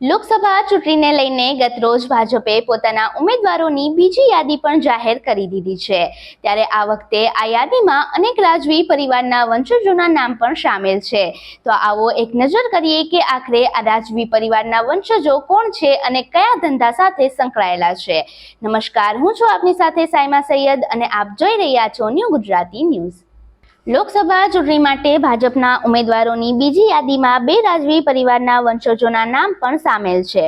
લોકસભા ચૂંટણીને લઈને ગતરોજ ભાજપે પોતાના ઉમેદવારોની બીજી યાદી પણ જાહેર કરી દીધી છે. ત્યારે આ વખતે આ યાદીમાં અનેક રાજવી પરિવારના વંશજોના નામ પણ સામેલ છે. તો આવો એક નજર કરીએ કે આખરે આ રાજવી પરિવારના વંશજો કોણ છે અને કયા ધંધા સાથે સંકળાયેલા છે. નમસ્કાર, હું છું આપની સાથે સાયમા સૈયદ અને આપ જોઈ રહ્યા છો ન્યૂ ગુજરાતી ન્યૂઝ. લોકસભા ચૂંટણી માટે ભાજપના ઉમેદવારોની બીજી યાદીમાં બે રાજવી પરિવારના વંશજોના નામ પણ સામેલ છે.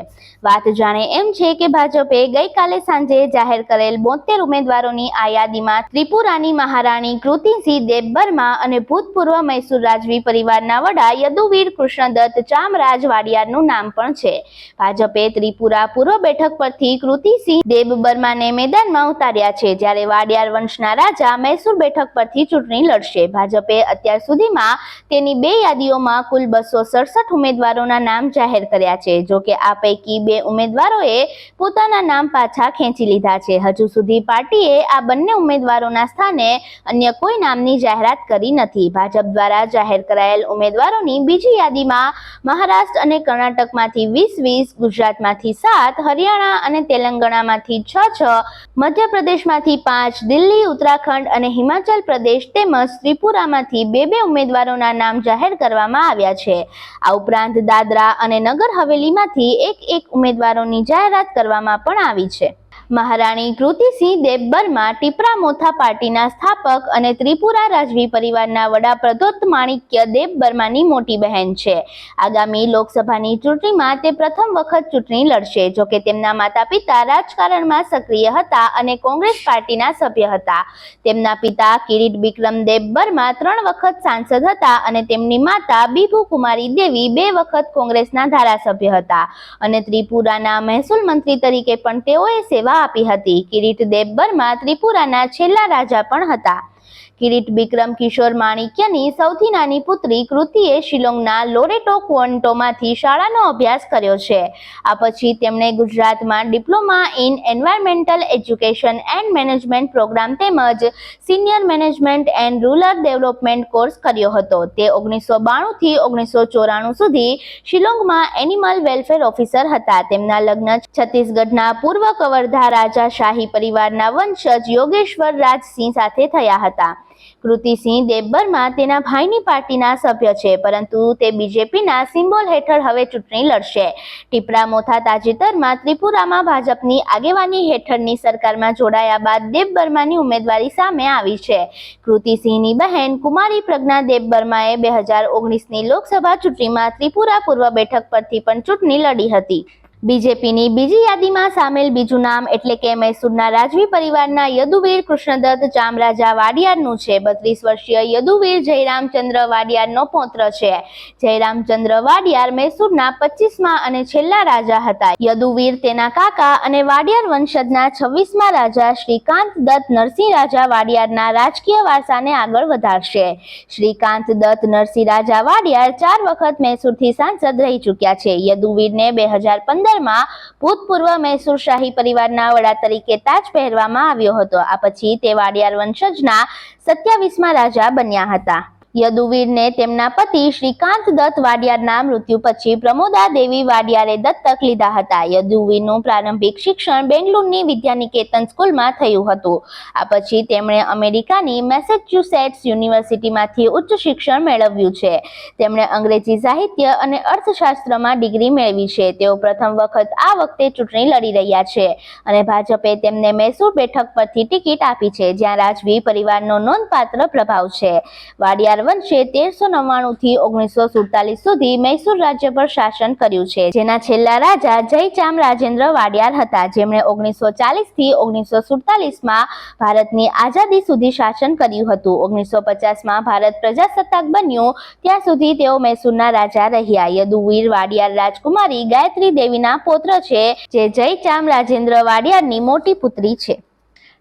વાત જાણે એમ છે કે ભાજપે ગઈકાલે સાંજે જાહેર કરેલ બોતેર ઉમેદવારોની આ યાદીમાં ત્રિપુરાની મહારાણી કૃતિસિંહ દેવબર્મા અને ભૂતપૂર્વ મૈસૂર રાજવી પરિવારના વડા યદુવીર કૃષ્ણદત્ત ચામરાજ વાડિયારનું નામ પણ છે. ભાજપે ત્રિપુરા પૂર્વ બેઠક પરથી કૃતિસિંહ દેવબર્માને મેદાનમાં ઉતાર્યા છે, જ્યારે વાડિયાર વંશના રાજા મૈસૂર બેઠક પરથી ચૂંટણી લડશે. ભાજપે અત્યાર સુધીમાં તેની બે યાદીઓમાં કુલ બસો સડસઠ ઉમેદવારોના નામ જાહેર કર્યા છે. જો કે આ પૈકી બે ઉમેદવારોએ પોતાના નામ પાછા ખેંચી લીધા છે. હજુ સુધી પાર્ટીએ આ બંને ઉમેદવારોના સ્થાને અન્ય કોઈ નામની જાહેરાત કરી નથી. ભાજપ દ્વારા જાહેર કરાયેલ ઉમેદવારોની બીજી યાદીમાં મહારાષ્ટ્ર અને કર્ણાટકમાંથી વીસ વીસ, ગુજરાતમાંથી સાત, હરિયાણા અને તેલંગાણામાંથી છ છ, મધ્યપ્રદેશમાંથી પાંચ, દિલ્હી, ઉત્તરાખંડ અને હિમાચલ પ્રદેશ તેમજ ત્રિપુરામાંથી બે બે ઉમેદવારોના નામ જાહેર કરવામાં આવ્યા છે. આ ઉપરાંત દાદરા અને નગર હવેલીમાંથી એક એક ઉમેદવારોની જાહેરાત કરવામાં પણ આવી છે. મહારાણી કૃતિસિંહ દેબબર્મા ટીપરા મોથા પાર્ટીના સ્થાપક અને ત્રિપુરા રાજવી પરિવારના વડા પ્રદોત માણિક્ય દેબબર્માની મોટી બહેન છે. આગામી લોકસભાની ચૂંટણીમાં તે પ્રથમ વખત ચૂંટણી લડશે જોકે તેમના માતા પિતા રાજકારણમાં સક્રિય હતા અને કોંગ્રેસ પાર્ટીના સભ્ય હતા. તેમના પિતા કિરીટ બિક્રમ દેબબર્મા ત્રણ વખત સાંસદ હતા અને તેમની માતા બીભુ કુમારી દેવી બે વખત કોંગ્રેસના ધારાસભ્ય હતા. અને ત્રિપુરાના મહેસૂલ મંત્રી તરીકે પણ તેઓએ સેવા આપી હતી. કિરીટ દેબબર્મા ત્રિપુરાના છેલ્લા રાજા પણ હતા. કિરીટ બિક્રમ, કિશોર માણિક્યની સૌથી નાની પુત્રી કૃતિએ શિલોંગના લોરેટો ક્વોન્ટોમાંથી શાળાનો અભ્યાસ કર્યો છે. આ પછી તેમણે ગુજરાતમાં diploma in environmental education and management programme તેમજ senior management and rural development course કર્યો હતો. તે ઓગણીસો બાણુંથી ઓગણીસો ચોરાણું સુધી શિલોંગમાં એનિમલ વેલફેર ઓફિસર હતા. તેમના લગ્ન છત્તીસગઢના પૂર્વ કવરધા રાજા શાહી પરિવારના વંશજ યોગેશ્વર રાજસિંહ સાથે થયા હતા. કૃતિસિંહ દેબબર્મા તેના ભાઈની પાર્ટીના સભ્ય છે, પરંતુ તે બીજેપીના સિમ્બોલ હેઠળ હવે ચૂંટણી લડશે. ટીપરા મોથા તાજેતરમાં ત્રિપુરામાં ભાજપની આગેવાની હેઠળની સરકારમાં જોડાયા બાદ દેબબર્માની ઉમેદવારી સામે આવી છે. કૃતિસિંહની બહેન કુમારી પ્રજ્ઞા દેબબર્માએ બે હજાર ઓગણીસની લોકસભા ચૂંટણીમાં ત્રિપુરા પૂર્વ બેઠક પરથી પણ ચૂંટણી લડી હતી. બીજેપીની બીજી યાદીમાં સામેલ બીજું નામ એટલે કે મૈસૂરના રાજવી પરિવારના યદુવીર કૃષ્ણદત્ત ચામરાજા વાડિયારનું છે. બત્રીસ વર્ષીય યદુવીર જયરામચંદ્ર વાડિયારનો પૌત્ર છે. જયરામચંદ્ર વાડિયાર મૈસૂરના પચીસમાં અને છેલ્લા રાજા હતા. યદુવીર તેના કાકા અને વાડિયાર વંશજના છવ્વીસમાં રાજા શ્રીકાંત દત્ત નરસિંહ રાજા વાડિયારના રાજકીય વારસાને આગળ વધારશે. શ્રીકાંત દત્ત નરસિંહ રાજા વાડિયાર ચાર વખત મૈસૂરથી સાંસદ રહી ચૂક્યા છે. યદુવીરને બે હજાર પંદરમાં ભૂતપૂર્વ મૈસૂર શાહી પરિવારના વડા તરીકે તાજ પહેરવામાં આવ્યો હતો. આ પછી તે વાડિયાર વંશજના સત્યાવીસમાં રાજા બન્યા હતા. યદુવીરને તેમના પતિ શ્રીકાંત દત્ત વાડિયારના મૃત્યુ પછી પ્રમોદા દેવી વાડિયારે દત્તક લીધા હતા. યદુવીરનું પ્રારંભિક શિક્ષણ બેંગલુરુની વિદ્યાનિકેતન સ્કૂલમાં થયું હતું. આ પછી તેમણે અમેરિકાની મેસેચ્યુસેટ્સ યુનિવર્સિટીમાંથી ઉચ્ચ શિક્ષણ મેળવ્યું છે. તેમણે અંગ્રેજી સાહિત્ય અને અર્થશાસ્ત્રમાં ડિગ્રી મેળવી છે. તેઓ પ્રથમ વખત આ વખતે ચૂંટણી લડી રહ્યા છે અને ભાજપે તેમને મૈસૂર બેઠક પરથી ટિકિટ આપી છે, જ્યાં રાજવી પરિવારનો નોંધપાત્ર પ્રભાવ છે. વાડિયાર વંશે તેરસો નવ્વાણું થી ઓગણીસો સુડતાલીસ સુધી મૈસૂર રાજ્ય પર શાસન કર્યું છે. જેના છેલ્લા રાજા જયચામ રાજેન્દ્ર વાડિયાર હતા. જેમણે ઓગણીસો ચાલીસથી ઓગણીસો સુડતાલીસમાં ભારતની આઝાદી સુધી શાસન કર્યું હતું. ઓગણીસો પચાસમાં ભારત પ્રજાસત્તાક બન્યું. ત્યાં સુધી તેઓ મૈસૂરના રાજા રહ્યા. યદુવીર વાડિયાર રાજકુમારી ગાયત્રી દેવીના પુત્ર છે, જે જયચામ રાજેન્દ્ર વાડિયારની મોટી પુત્રી છે.